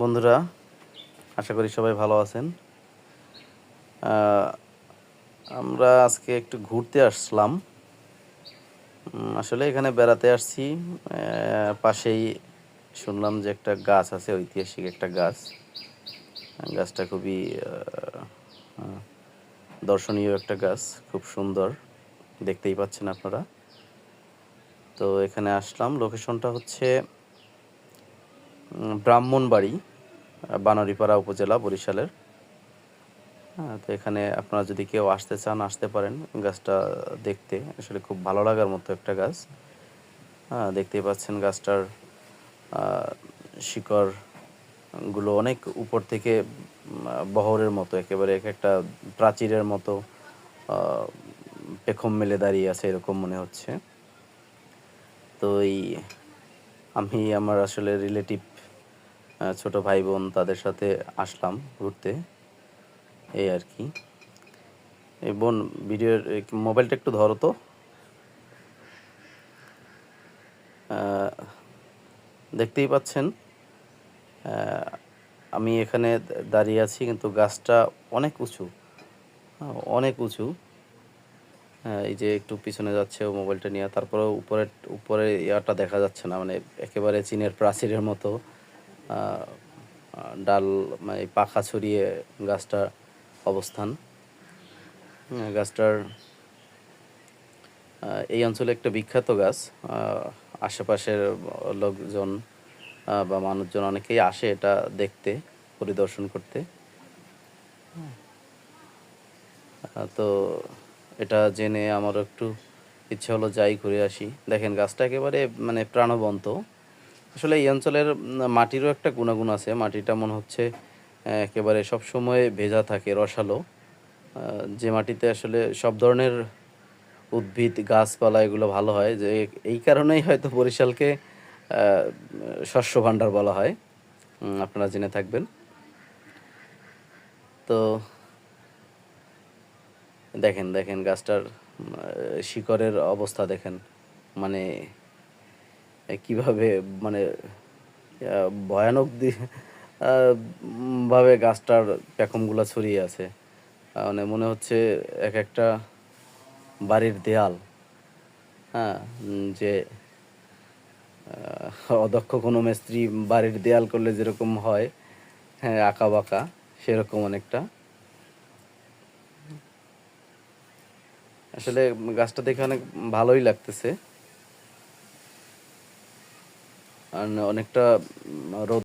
বন্ধুরা, আশা করি সবাই ভালো আছেন। আমরা আজকে একটু ঘুরতে আসলাম। আসলে এখানে বেড়াতে আসছি। পাশেই শুনলাম যে একটা গাছ আছে, ঐতিহাসিক একটা গাছ। গাছটা খুবই দর্শনীয় একটা গাছ, খুব সুন্দর। দেখতেই পাচ্ছেন আপনারা। তো এখানে আসলাম। লোকেশনটা হচ্ছে ব্রাহ্মণবাড়ি বানারীপাড়া উপজেলা বরিশালের। তো এখানে আপনারা যদি কেউ আসতে চান আসতে পারেন গাছটা দেখতে। আসলে খুব ভালো লাগার মতো একটা গাছ। হ্যাঁ দেখতেই পাচ্ছেন গাছটার আহ, শিকড়গুলো অনেক উপর থেকে বহরের মতো একেবারে এক একটা প্রাচীরের মতো পেখম মেলে দাঁড়িয়ে আছে এরকম মনে হচ্ছে। তো এই আমি আমার আসলে রিলেটিভ ছোট ভাই বোন তাদের সাথে আসলাম ঘুরতে। এই আর কি। এই বোন ভিডিওর মোবাইলটা একটু ধরো তো। দেখতেই পাচ্ছেন। আমি এখানে দাঁড়িয়ে আছি, কিন্তু গাছটা অনেক উঁচু। অনেক উঁচু। এই যে একটু পিছনে যাচ্ছে ও মোবাইলটা নিয়ে। তারপরে উপরে উপরে ইয়াটা দেখা যাচ্ছে না। মানে একেবারে চীনের প্রাচীরের মতো। ডাল মানে পাখা ছড়িয়ে গাছটা অবস্থান। গাছটার এই অঞ্চলে একটা বিখ্যাত গাছ আশেপাশের লোকজন বা মানুষজন অনেকেই আসে এটা দেখতে, পরিদর্শন করতে। তো এটা জেনে আমারও একটু ইচ্ছে হলো যাই ঘুরে আসি। দেখেন গাছটা একেবারে মানে প্রাণবন্ত। আসলে এই অঞ্চলের মাটিরও একটা গুণাগুণ আছে। মাটিটা মনে হচ্ছে একেবারে সব সময় ভেজা থাকে, রসালো। যে মাটিতে আসলে সব ধরনের উদ্ভিদ, গাছপালা এগুলো ভালো হয়, যে এই কারণেই হয়তো বরিশালকে শস্য ভাণ্ডার বলা হয়। আপনারা জেনে থাকবেন। তো দেখেন দেখেন গাছটার শিকড়ের অবস্থা দেখেন। মানে কীভাবে মানে ভয়ানক ভাবে গাছটার পেখমগুলো ছড়িয়ে আছে। মানে মনে হচ্ছে এক একটা বাড়ির দেয়াল হ্যাঁ যে অদক্ষ কোনো মিস্ত্রি বাড়ির দেয়াল করলে যেরকম হয় হ্যাঁ আঁকা বাঁকা সেরকম অনেকটা। আসলে গাছটা দেখে অনেক ভালোই লাগতেছে আর অনেকটা রোদ